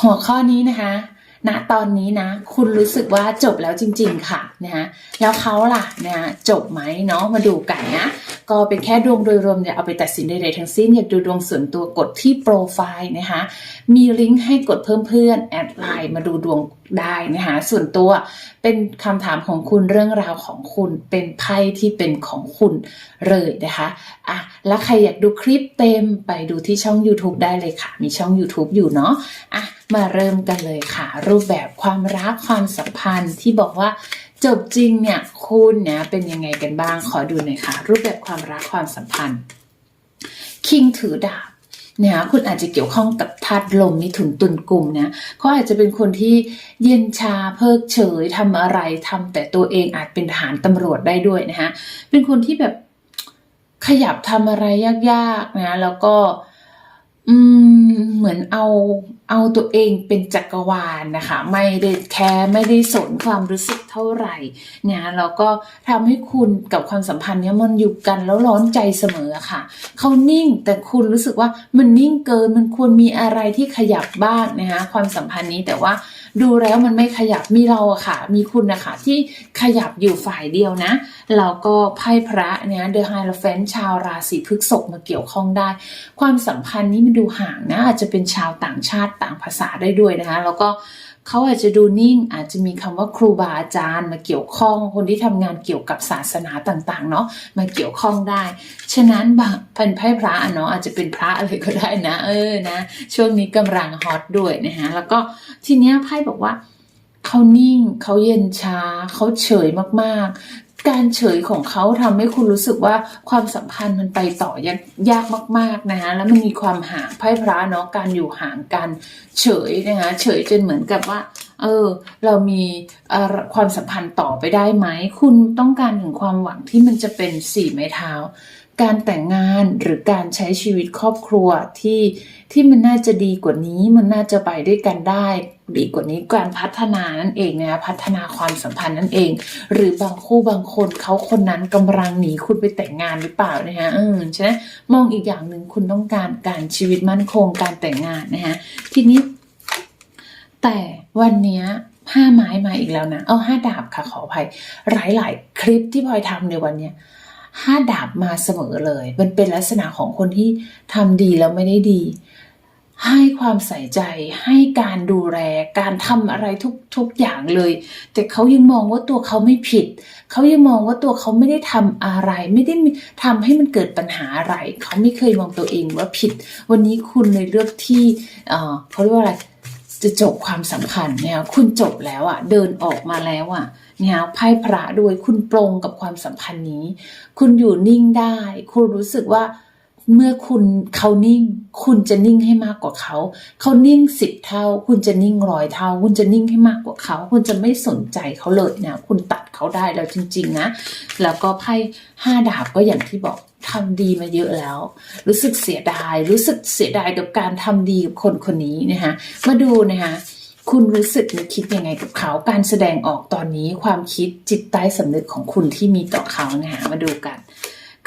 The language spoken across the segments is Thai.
หัวข้อนี้นะคะณตอนนี้นะ คุณรู้สึกว่าจบแล้วจริง ๆ ค่ะนะคะแล้วเขาล่ะนะจบไหมเนาะมาดูกันนะ ก็เป็นแค่ดวงโดยรวมอย่าเอาไปตัดสินใดๆทั้งสิ้น อยากดูดวงส่วนตัวกดที่โปรไฟล์นะคะ มีลิงก์ให้กดเพิ่มเพื่อนแอดไลน์มาดูดวง ได้นะคะส่วนตัวเป็นคำถามของคุณเรื่องราวของคุณเป็นไพ่ที่เป็นของคุณเลยนะคะอะแล้วใครอยากดูคลิปเต็มไปดูที่ช่อง YouTube ได้เลยค่ะ มีช่อง YouTube อยู่เนาะอะมาเริ่มกันเลยค่ะ รูปแบบความรักความสัมพันธ์ที่บอกว่าจบจริงเนี่ยคุณเนี่ยเป็นยังไงกันบ้างขอดูหน่อยค่ะ รูปแบบความรักความสัมพันธ์คิงถือดาบ นี่ยคุณอาจจะเกี่ยวข้องกับธาตุลมมิถุนตุนกลุ่มนะเขาอาจจะเป็นคนที่เย็นชาเพิกเฉยทำอะไรทำแต่ตัวเองอาจเป็นฐานตำรวจได้ด้วยนะคะเป็นคนที่แบบขยับทำอะไรยากๆนะแล้วก็ อืมเหมือนเอา เอาตัวเองเป็นจักรวาลนะคะ ไม่ได้แคร์ไม่ได้สนความรู้สึกเท่าไหร่นะแล้วก็ทำให้คุณกับความสัมพันธ์เนี้ยมันอยู่กันแล้วร้อนใจเสมอะค่ะเขานิ่งแต่คุณรู้สึกว่ามันนิ่งเกินมันควรมีอะไรที่ขยับบ้างนะคะความสัมพันธ์นี้แต่ว่า ดูแล้วมันไม่ขยับมีเราอะค่ะ มีคุณนะคะที่ขยับอยู่ฝ่ายเดียวนะแล้วก็ไพ่พระเนี่ยเดอะไฮโลเฟนชาวราศีพฤษภมาเกี่ยวข้องได้ ความสัมพันธ์นี้มันดูห่างนะอาจจะเป็นชาวต่างชาติต่างภาษาได้ด้วยนะคะ แล้วก็ เขาอาจจะดูนิ่งอาจจะมีคำว่าครูบาอาจารย์มาเกี่ยวข้องคนที่ทำงานเกี่ยวกับศาสนาต่างๆเนาะมาเกี่ยวข้องได้ ฉะนั้นบางเป็นไพ่พระเนาะอาจจะเป็นพระอะไรก็ได้นะ เออนะ ช่วงนี้กำลังฮอตด้วยนะฮะแล้วก็ทีเนี้ยไพ่บอกว่าเขานิ่งเขาเย็นชาเขาเฉยมากๆ การเฉยของเขาทำให้คุณรู้สึกว่าความสัมพันธ์มันไปต่อยากยากมากๆนะคะแล้วมันมีความห่างไพ่พระเนาะการอยู่ห่างกันเฉยนะคะเฉยจนเหมือนกับว่าเออเรามีความสัมพันธ์ต่อไปได้ไหม คุณต้องการถึงความหวังที่มันจะเป็นสี่ไม้เท้า การแต่งงานหรือการใช้ชีวิตครอบครัวที่ที่มันน่าจะดีกว่านี้มันน่าจะไปด้วยกันได้ ดีกว่านี้การพัฒนานั่นเองนะคะพัฒนาความสัมพันธ์นั่นเอง หรือบางคู่บางคนเขาคนนั้นกำลังหนีคุณไปแต่งงานหรือเปล่านะคะเออใช่ไหมมองอีกอย่างหนึ่งคุณต้องการการชีวิตมั่นคงการแต่งงานนะคะทีนี้ แต่วันเนี้ยห้าไม้มาอีกแล้วนะเอาห้าดาบค่ะขออภัยหลายๆคลิปที่พลอยทำในวันเนี้ยห้าดาบมาเสมอเลย มันเป็นลักษณะของคนที่ทำดีแล้วไม่ได้ดี ให้ความใส่ใจให้การดูแลการทำอะไรทุกทุกอย่างเลย แต่เขายังมองว่าตัวเขาไม่ผิด เขายังมองว่าตัวเขาไม่ได้ทำอะไร ไม่ได้ทำให้มันเกิดปัญหาอะไร เขาไม่เคยมองตัวเองว่าผิด วันนี้คุณเลยเลือกที่เอ่อเขาเรียกว่าอะไรจะจบความสัมพันธ์เนี่ยคุณจบแล้วอะ่ะเดินออกมาแล้วอะ่ะเนี่ยไพ่พระด้วยคุณปรงกับความสัมพันธ์นี้ คุณอยู่นิ่งได้ คุณรู้สึกว่า เมื่อคุณเขานิ่ง คุณจะนิ่งให้มากกว่าเขา เขานิ่งสิบเท่า คุณจะนิ่งร้อยเท่า คุณจะนิ่งให้มากกว่าเขา คุณจะไม่สนใจเขาเลยนะคุณตัดเขาได้แล้วจริง ๆ นะ แล้วก็ไพ่ห้าดาบก็อย่างที่บอกทำดีมาเยอะแล้ว รู้สึกเสียดาย รู้สึกเสียดายกับการทำดีกับคนคนนี้นะคะมาดูนะคะคุณรู้สึกหรือคิดยังไงกับเขา การแสดงออกตอนนี้ความคิดจิตใต้สำนึกของคุณที่มีต่อเขานะคะมาดูกัน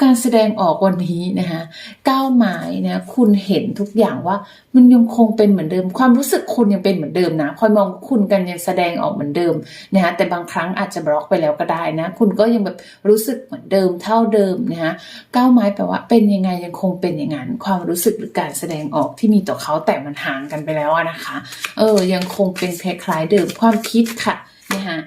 การแสดงออกวันนี้นะคะก้าวไม้นะคุณเห็นทุกอย่างว่ามันยังคงเป็นเหมือนเดิม ความรู้สึกคุณยังเป็นเหมือนเดิมนะคอยมองคุณกันยังแสดงออกเหมือนเดิมนะคะแต่บางครั้งอาจจะบล็อกไปแล้วก็ได้นะ คุณก็ยังแบบรู้สึกเหมือนเดิมเท่าเดิมนะคะก้าวไม้แปลว่าเป็นยังไงยังคงเป็นอย่างนั้นความรู้สึกหรือการแสดงออกที่มีต่อเขาแต่มันห่างกันไปแล้วนะคะ เออยังคงเป็นคล้ายๆเดิมความคิดค่ะนะคะ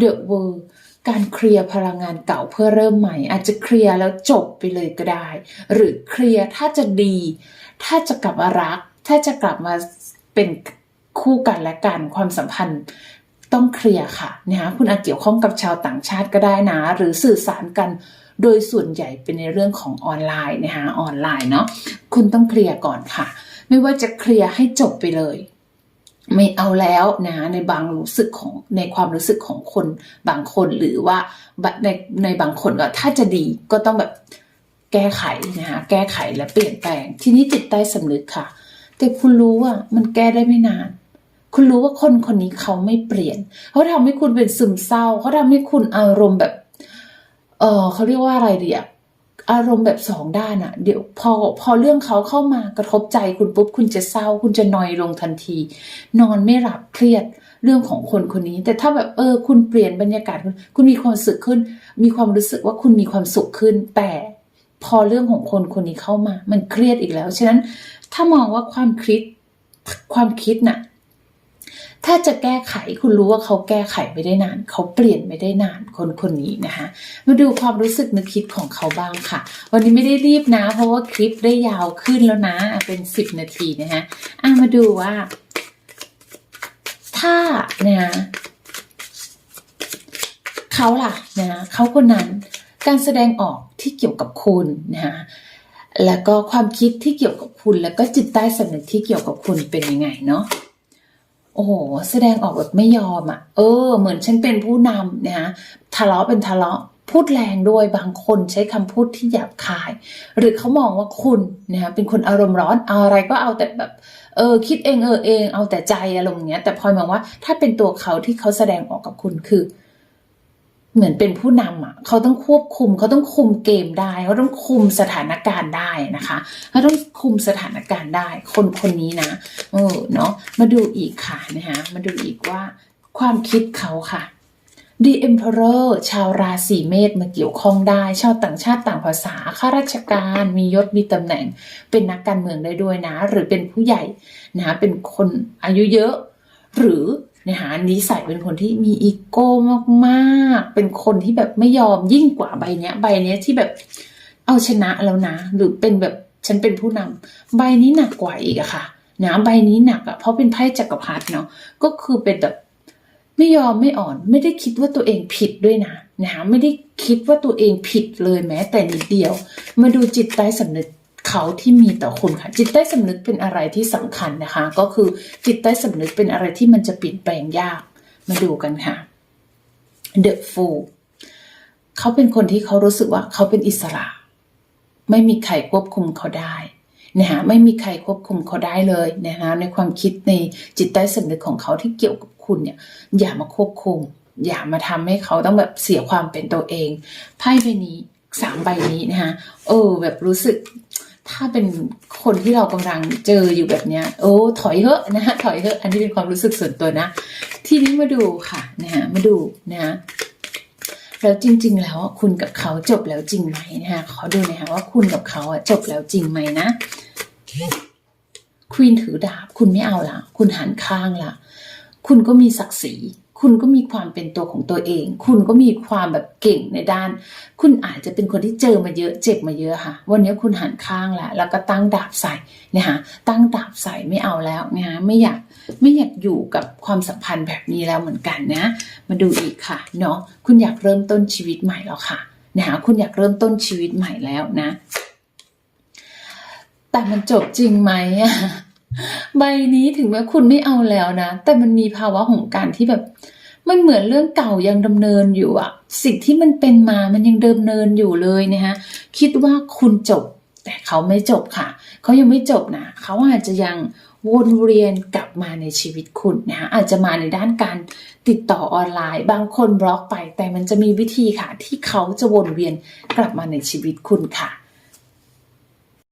The World การเคลียร์พลังงานเก่าเพื่อเริ่มใหม่ อาจจะเคลียร์แล้วจบไปเลยก็ได้ หรือเคลียร์ถ้าจะดี ถ้าจะกลับมารัก ถ้าจะกลับมาเป็นคู่กันและกันความสัมพันธ์ต้องเคลียร์ค่ะนะคะคุณอาจเกี่ยวข้องกับชาวต่างชาติก็ได้นะ หรือสื่อสารกันโดยส่วนใหญ่เป็นในเรื่องของออนไลน์นะคะออนไลน์เนาะคุณต้องเคลียร์ก่อนค่ะ ไม่ว่าจะเคลียร์ให้จบไปเลย ไม่เอาแล้วนะในบางรู้สึกของในความรู้สึกของคนบางคนหรือว่าในในบางคนก็ถ้าจะดีก็ต้องแบบแก้ไขนะคะแก้ไขและเปลี่ยนแปลง ทีนี้จิตใต้สำนึกค่ะ แต่คุณรู้ว่ามันแก้ได้ไม่นาน คุณรู้ว่าคนคนนี้เขาไม่เปลี่ยนเขาทำให้คุณเป็นซึมเศร้าเขาทำให้คุณอารมณ์แบบเออเขาเรียกว่าอะไรดีอะ อารมณ์แบบสองด้านอะเดี๋ยวพอพอเรื่องเขาเข้ามากระทบใจคุณปุ๊บคุณจะเศร้า คุณจะนอยลงทันที นอนไม่หลับเครียดเรื่องของคนคนนี้ แต่ถ้าแบบเออ คุณเปลี่ยนบรรยากาศ คุณคุณมีความรู้สึกขึ้น มีความรู้สึกว่าคุณมีความสุขขึ้น แต่พอเรื่องของคนคนนี้เข้ามา มันเครียดอีกแล้ว ฉะนั้นถ้ามองว่าความคิดความคิดน่ะ ถ้าจะแก้ไขคุณรู้ว่าเขาแก้ไขไม่ได้นาน เขาเปลี่ยนไม่ได้นานคนคนนี้นะคะมาดูความรู้สึกนึกคิดของเขาบ้างค่ะ วันนี้ไม่ได้รีบนะ เพราะว่าคลิปได้ยาวขึ้นแล้วนะ เป็นสิบนาทีนะคะอะมาดูว่า ถ้านะเขาล่ะนะเขาคนนั้นการแสดงออกที่เกี่ยวกับคุณนะคะแล้วก็ความคิดที่เกี่ยวกับคุณ แล้วก็จิตใต้สำนึกที่เกี่ยวกับคุณเป็นยังไงเนาะ โอ้โห แสดงออกแบบไม่ยอมอะ่ะ เออ เหมือนฉันเป็นผู้นำนะฮะทะเลาะเป็นทะเลาะพูดแรงด้วยบางคนใช้คำพูดที่หยาบคาย หรือเขามองว่าคุณนะคะเป็นคนอารมณ์ร้อนเอาอะไรก็เอาแต่แบบเออคิดเองเออเอง เอาแต่ใจอารมณ์เนี้ย แต่พลอยมองว่าถ้าเป็นตัวเขาที่เขาแสดงออกกับคุณคือ เหมือนเป็นผู้นำอะเขาต้องควบคุมเขาต้องคุมเกมได้เขาต้องคุมสถานการณ์ได้นะคะเขาต้องคุมสถานการณ์ได้ คนคนนี้นะเออเนาะมาดูอีกค่ะนะคะมาดูอีกว่าความคิดเขาค่ะ The Emperor ชาวราศีเมษมาเกี่ยวข้องได้ ชาวต่างชาติต่างภาษาข้าราชการมียศมีตำแหน่ง เป็นนักการเมืองได้ด้วยนะ หรือเป็นผู้ใหญ่นะเป็นคนอายุเยอะ หรือ นะคะนิสัยเป็นคนที่มีอีโก้มากๆ เป็นคนที่แบบไม่ยอมยิ่งกว่าใบเนี้ย ใบเนี้ยที่แบบเอาชนะแล้วนะ หรือเป็นแบบฉันเป็นผู้นำใบนี้หนักกว่าอีกอะค่ะนะใบนี้หนักอะเพราะเป็นไพ่จักรพรรดิเนาะก็คือเป็นแบบไม่ยอมไม่อ่อน ไม่ได้คิดว่าตัวเองผิดด้วยนะนะคะไม่ได้คิดว่าตัวเองผิดเลยแม้แต่นิดเดียว มาดูจิตใต้สำนึก เขาที่มีต่อคุณค่ะ จิตใต้สำนึกเป็นอะไรที่สำคัญนะคะ ก็คือจิตใต้สำนึกเป็นอะไรที่มันจะเปลี่ยนแปลงยากมาดูกันค่ะ The Fool เขาเป็นคนที่เขารู้สึกว่าเขาเป็นอิสระ ไม่มีใครควบคุมเขาได้นะคะไม่มีใครควบคุมเขาได้เลยนะคะในความคิดในจิตใต้สำนึกของเขาที่เกี่ยวกับคุณเนี่ยอย่ามาควบคุม อย่ามาทำให้เขาต้องแบบเสียความเป็นตัวเองไพ่ใบนี้สามใบนี้นะคะเออแบบรู้สึก ถ้าเป็นคนที่เรากำลังเจออยู่แบบเนี้ย โอ้ถอยเถอะนะฮะถอยเถอะอันนี้เป็นความรู้สึกส่วนตัวนะ ทีนี้มาดูค่ะนะฮะมาดูนะฮะแล้วจริง ๆ แล้วคุณกับเขาจบแล้วจริงไหมนะคะขอดูน่อยค่ะว่าคุณกับเขาอะจบแล้วจริงไหมนะควีนถือดาบ คุณไม่เอาละคุณหันข้างละคุณก็มีศักดิ์ศรี คุณก็มีความเป็นตัวของตัวเอง คุณก็มีความแบบเก่งในด้าน คุณอาจจะเป็นคนที่เจอมาเยอะเจ็บมาเยอะค่ะ วันนี้คุณหันข้างแล้วแล้วก็ตั้งดาบใส่นะคะตั้งดาบใส่ไม่เอาแล้วนะคะไม่อยากไม่อยากอยู่กับความสัมพันธ์แบบนี้แล้วเหมือนกันนะ มาดูอีกค่ะเนาะคุณอยากเริ่มต้นชีวิตใหม่แล้วค่ะนะคะคุณอยากเริ่มต้นชีวิตใหม่แล้วนะ แต่มันจบจริงไหมอะ ใบนี้ถึงแม้คุณไม่เอาแล้วนะ แต่มันมีภาวะของการที่แบบ มันเหมือนเรื่องเก่ายังดำเนินอยู่อะสิ่งที่มันเป็นมามันยังดำเนินอยู่เลยนะฮะคิดว่าคุณจบ แต่เขาไม่จบค่ะ เขายังไม่จบนะเขาอาจจะยังวนเวียนกลับมาในชีวิตคุณนะอาจจะมาในด้านการติดต่อออนไลน์ บางคนบล็อกไป แต่มันจะมีวิธีค่ะ ที่เขาจะวนเวียนกลับมาในชีวิตคุณค่ะ